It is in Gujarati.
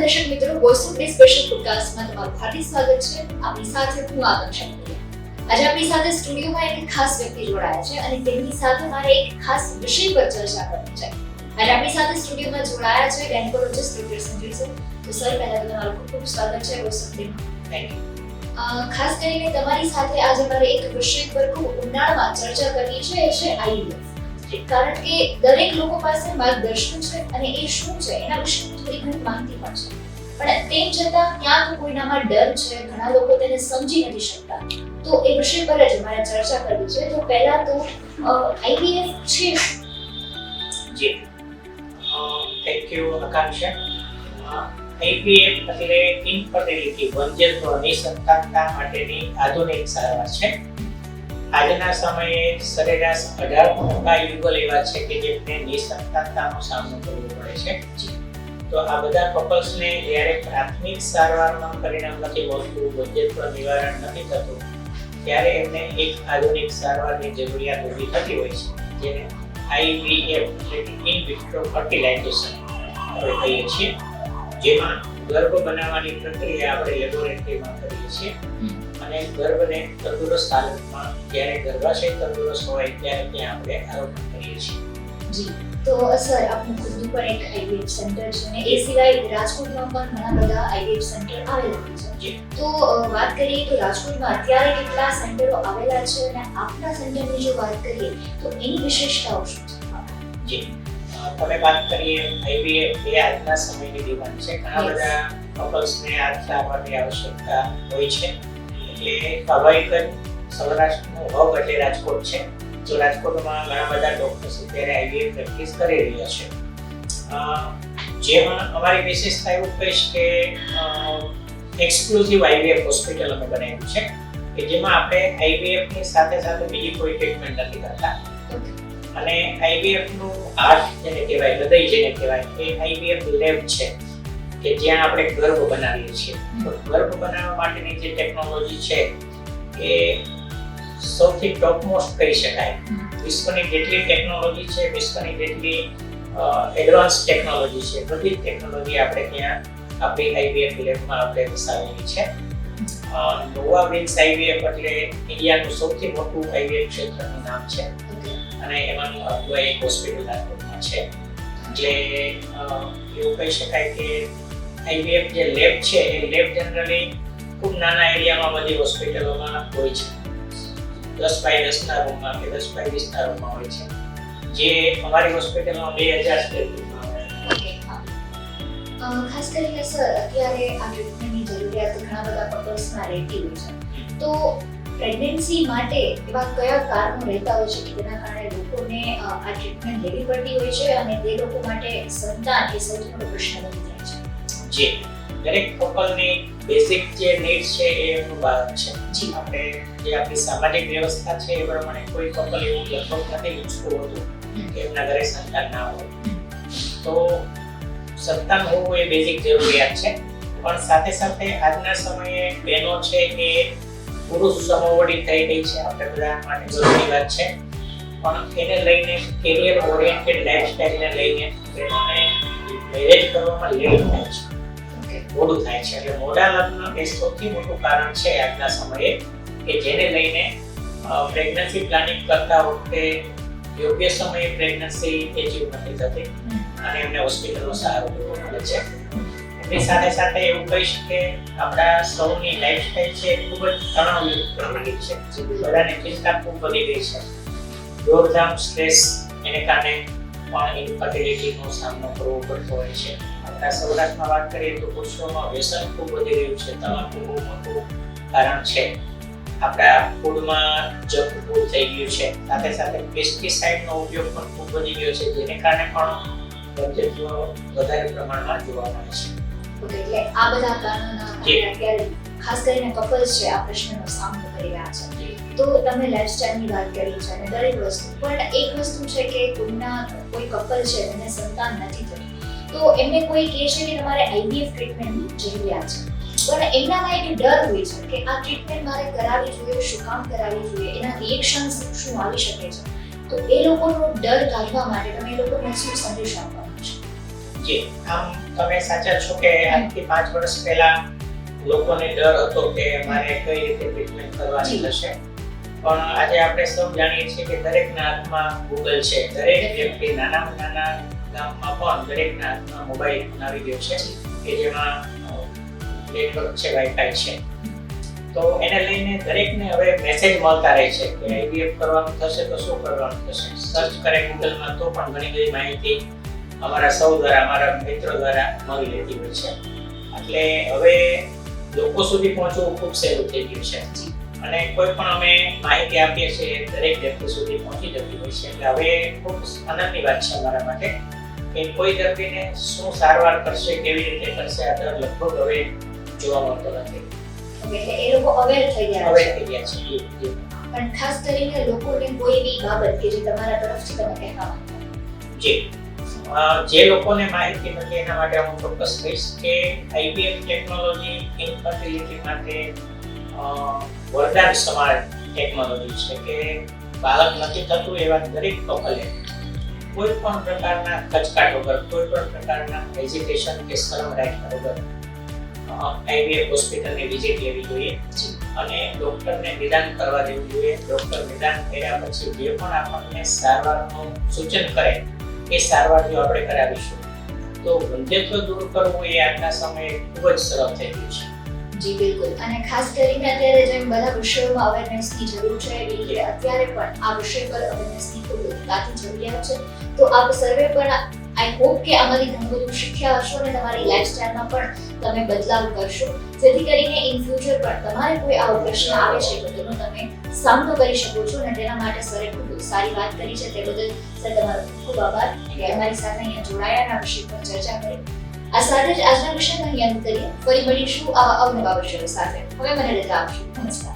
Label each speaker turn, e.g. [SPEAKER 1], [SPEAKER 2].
[SPEAKER 1] દર્શક મિત્રો વોઇસ ઓફ સ્પેશિયલ પોડકાસ્ટમાં તમારું હાર્દિક સ્વાગત છે. આપની સાથે હું આકાંક્ષા. આજે આપણી સાથે સ્ટુડિયોમાં એક ખાસ વ્યક્તિ જોડાયા છે અને તેમની સાથે મારે એક ખાસ વિષય પર ચર્ચા કરવી છે. આજે આપણી સાથે સ્ટુડિયોમાં જોડાયા છે ગાયનેકોલોજિસ્ટ ડોક્ટર સંજય સર તો સર, પહેલા તમારું ખૂબ ખૂબ સ્વાગત છે વોઇસ ઓફ ખાસ કરીને તમારી સાથે આજે મારે એક વિષય પર ખૂબ ઊંડાણમાં ચર્ચા કરવી છે, એ છે કારણ કે દરેક લોકો પાસે માર્ગદર્શન છે અને એ શું છે, એના વિશે થોડી ઘણી માહિતી પણ છે. પણ તેમ છતાં ક્યાં તો કોઈનામાં ડર છે, ઘણા લોકો તેને સમજી નથી શકતા. તો એ વિષય પર જ મારે ચર્ચા કરવી છે. તો પહેલા તો આઈવીએફ છે?
[SPEAKER 2] જી. થેન્ક યુ આકાંક્ષા. આઈપીએફ એટલે ઇન્ફર્ટિલિટી વંધ્યત્વ નિસંતાનતા માટેની આધુનિક સારવાર છે. આજના સમયે સરેરાશ અઢાર ટકા યુગલ એવા છે કે જેમને નિસંતાનતાનો સામનો કરવો પડે છે. તો આ બધા કપલ્સને જ્યારે પ્રાથમિક સારવારમાં પરિણામ નથી મળતું વંધ્યત્વ નિવારણ નથી થતું ત્યારે એમને એક આધુનિક સારવારની જરૂરિયાત ઊભી થતી હોય છે જેને આઈવીએફ એટલે ઇન વિટ્રો ફર્ટિલાઇઝેશન આપણે કહીએ છીએ. જેમાં ગર્ભ બનાવવાની પ્રક્રિયા આપણે લેબોરેટરીમાં કરીએ છીએ. અને ગર્ભને તંદુરસ્ત હાલતમાં જ્યારે ગર્ભાશય તંદુરસ્ત હોય ત્યારે ત્યાં આપણે આરોપણ કરીએ છીએ.
[SPEAKER 1] જી. તો સર આપનું ખુદનું પણ એક આઈવીએફ સેન્ટર છે અને એ સિવાય રાજકોટમાં પણ ઘણા બધા આઈવીએફ સેન્ટર આવેલા છે. તો વાત કરીએ તો રાજકોટમાં અત્યારે કેટલા સેન્ટરો આવેલા છે અને આપના સેન્ટરની જો વાત કરીએ તો એની વિશેષતાઓ શું છે?
[SPEAKER 2] જી. તમે વાત કરીએ આઈવીએફ એ આજના સમયની ડિમાન્ડ છે. ઘણા બધા કપલ્સને આ સારવારની આવશ્યકતા હોય છે. એટલે સ્વાભાવિક સૌરાષ્ટ્રનો હબ એટલે રાજકોટ છે. જો રાજકોટમાં ઘણા બધા ડોક્ટર્સ અત્યારે આઈવીએફ પ્રેક્ટિસ કરી રહ્યા છે. જેમાં અમારી વિશેષતા એવું કહીશ કે એક્સક્લુઝિવ આઈવીએફ હોસ્પિટલ અમે બનાવ્યું છે કે જેમાં આપણે આઈવીએફની સાથે સાથે બીજી કોઈ ટ્રીટમેન્ટ નથી કરતા. અને આઈવીએફનું હાર્ટ કહેવાય, હૃદય જેને કહેવાય, એ આઈવીએફ લેબ છે, કે જ્યાં આપણે ગર્ભ બનાવીએ છીએ. તો ગર્ભ બનાવવા માટેની જે ટેકનોલોજી છે, એ સૌથી ટોપમોસ્ટ કહી શકાય. વિશ્વની જેટલી ટેકનોલોજી છે, વિશ્વની જેટલી એડવાન્સ ટેકનોલોજી છે, બધી ટેકનોલોજી આપણે ત્યાં આપણી આઈવીએફ લેબમાં આપણે વસાવેલી છે. નોવા વિન્સ હાઈવે એટલે ઇન્ડિયાનું સૌથી મોટું હાઈવે ક્ષેત્રનું નામ છે. અને એમાંનું અડધું એક હોસ્પિટલ રાજકોટમાં છે. એટલે એવું કહી શકાય કે આઈવીએફ જે લેબ છે, એ લેબ જનરલી ખૂબ નાના એરિયામાં બધી હોસ્પિટલોમાં હોય છે. દસ બાય દસના રૂમમાં કે દસ બાય વીસના રૂમમાં હોય છે. જે અમારી હોસ્પિટલમાં બે હજાર સ્ક્વેર ફૂટમાં
[SPEAKER 1] ખાસ કરીને સર અત્યારે આ જરૂરિયાત ઘણા બધા કપલ્સમાં રહેતી હોય છે. તો પ્રેગ્નન્સી માટે એવા કયા કારણો રહેતા હોય છે કે જેના કારણે લોકોને આ ટ્રીટમેન્ટ લેવી પડતી હોય છે અને તે લોકો માટે સંતાન એ સૌથી મોટો પ્રશ્ન બની જાય છે?
[SPEAKER 2] જે. દરેક કપલની બેસિક જે નીડ્સ છે એ એમનું બાળક છે.
[SPEAKER 1] જી.
[SPEAKER 2] આપણે જે આપણી સામાજિક વ્યવસ્થા છે એ પ્રમાણે કોઈ કપલ એવું લગભગ નથી ઈચ્છતું હતું કે એમના ઘરે સંતાન ના હોય. તો સંતાન હોવું એ બેઝિક જરૂરિયાત છે. પણ સાથે સાથે આજના સમયે બહેનો છે એ પુરુષ સમોવડી થઈ ગઈ છે. આપણે બધા માટે ગર્વની વાત છે. પણ એને લઈને કેરિયર ઓરિએન્ટેડ લાઈફસ્ટાઈલને લઈને બહેનોને મેરેજ કરવામાં લેટ થાય છે. મોડું થાય છે. એટલે મોડા લગ્ન એ સૌથી મોટું કારણ છે આજના સમયે કે જેને લઈને પ્રેગ્નન્સી પ્લાનિંગ કરતા વખતે યોગ્ય સમયે પ્રેગ્નન્સી એચિવ નથી થતી. અને એમને હોસ્પિટલનો સહારો લેવો પડે છે. એની સાથે સાથે એવું કહી શકીએ આપણા સૌની લાઈફસ્ટાઈલ છે એ ખૂબ જ તણાવયુક્ત બની છે. બધાને ચિંતા ખૂબ વધી ગઈ છે. દોડધામ સ્ટ્રેસ એને કારણે પણ ઇન્ફર્ટિલિટીનો સામનો કરવો પડતો હોય છે. આપણા સૌરાષ્ટ્રમાં વાત કરીએ તો પુરુષોમાં વ્યસન ખૂબ વધી રહ્યું છે. તમાકુ બહુ મોટું કારણ છે. આપણા ફૂડમાં જંક ફૂડ થઈ ગયું છે. સાથે સાથે પેસ્ટિસાઇડનો ઉપયોગ પણ ખૂબ વધી ગયો છે. જેને કારણે પણ વધારે પ્રમાણમાં જોવા મળે છે.
[SPEAKER 1] એટલે આ બધા કારણોના. કારણે અત્યારે ખાસ કરીને કપલ્સ છે આ પ્રશ્નનો સામનો કરી રહ્યા છે. તો તમે લાઈફસ્ટાઈલની વાત કરી છે અને દરેક વસ્તુ પણ એક વસ્તુ છે કે કોઈના કોઈ કપલ છે તેને સંતાન નથી થતું. તો એમને કોઈ કહે છે કે તમારે આઈવીએફ ટ્રીટમેન્ટની જરૂરિયાત છે. પણ એમનામાં એક ડર હોય છે કે આ ટ્રીટમેન્ટ મારે કરાવવી જોઈએ શું કામ કરાવવી જોઈએ એના રિએક્શન શું આવી શકે છે. તો એ લોકોનો ડર કાઢવા માટે તમે એ લોકોને શું સંદેશ આપવાનો છે
[SPEAKER 2] જી આમ તમે સાચા છો કે આજથી પાંચ વર્ષ પહેલા લોકોને ડર હતો કે મારે કઈ રીતે ટ્રીટમેન્ટ કરવાની. થશે? પણ આજે આપણે સૌ જાણીએ છીએ કે દરેકના હાથમાં ગૂગલ છે. દરેક વ્યક્તિ નાનામાં નાના ગામમાં પણ દરેકના હાથમાં મોબાઈલ આવી ગયો છે કે જેમાં નેટવર્ક છે વાઈફાઈ છે. તો એને લઈને દરેકને હવે મેસેજ મળતા રહે છે કે આઈબીએફ કરવાનું થશે તો શું કરવાનું થશે? સર્ચ કરે ગૂગલમાં તો પણ ઘણી બધી માહિતી અમારા સૌ દ્વારા અમારા મિત્રો દ્વારા મળી લેતી હોય છે. એટલે હવે લોકો સુધી પહોંચવું ખૂબ સહેલું થઈ ગયું છે. અને કોઈ પણ અમે માહિતી આપીએ છીએ દરેક વ્યક્તિ સુધી પહોંચી જતી હોય છે. એટલે હવે ખૂબ આનંદની વાત છે અમારા માટે કે કોઈ દર્દીને શું સારવાર કરશે કેવી રીતે કરશે આ દર લગભગ હવે જોવા મળતો નથી.
[SPEAKER 1] એટલે એ લોકો અવેર થઈ ગયા
[SPEAKER 2] હવે
[SPEAKER 1] છે
[SPEAKER 2] થઈ ગયા છે જી, જી.
[SPEAKER 1] પણ ખાસ કરીને લોકોને કોઈ બી બાબત કે જે તમારા તરફથી તમે કહેવા માંગો
[SPEAKER 2] જી. જે લોકોને માહિતી નથી એના માટે હું ચોક્કસ કહીશ કે આઈબીએમ ટેકનોલોજી ઇન્ફર્ટિલિટી માટે વરદાન સમાન ટેકનોલોજી છે કે બાળક નથી થતું એવા દરેક કપલે કોઈ પણ પ્રકારના કચકાટ વગર, કોઈ પણ પ્રકારના હેઝિટેશન કે શરમ રાખ્યા વગર આઈવીએફ હોસ્પિટલની વિઝિટ લેવી જોઈએ. અને ડૉક્ટરને નિદાન કરવા દેવું જોઈએ. ડૉક્ટર નિદાન કર્યા પછી જે પણ આપણને સારવારનું સૂચન કરે એ સારવાર જો આપણે કરાવીશું. તો વંધ્યત્વ દૂર કરવું એ આજના સમયે ખૂબ જ સરળ થઈ ગયું છે.
[SPEAKER 1] જી બિલકુલ. અને ખાસ કરીને અત્યારે જેમ બધા વિષયોમાં અવેરનેસની જરૂર છે એવી અત્યારે પણ આ વિષય પર અવેરનેસની ખૂબ તાતી જરૂરિયાત છે. તો આપ સર્વે પણ આઈ હોપ કે આમાંથી ઘણું શીખ્યા હશો અને તમારી લાઈફસ્ટાઈલમાં પણ તમે બદલાવ કરશો. જેથી કરીને ઇન ફ્યુચર પણ તમારે કોઈ આવો પ્રશ્ન આવે છે તો તેનો તમે સામનો કરી શકો છો અને તેના માટે સરે ખૂબ સારી વાત કરી છે. તે બદલ સર, તમારો ખૂબ આભાર કે અમારી સાથે અહીંયા જોડાયાના વિશે પણ ચર્ચા કરી. આ સાથે જ આજના વિષયમાં અહીં અંત કરીએ. ફરી મળીશું આવા અવનવા વિષયો સાથે. હવે મને રજા આપશો નમસ્કાર.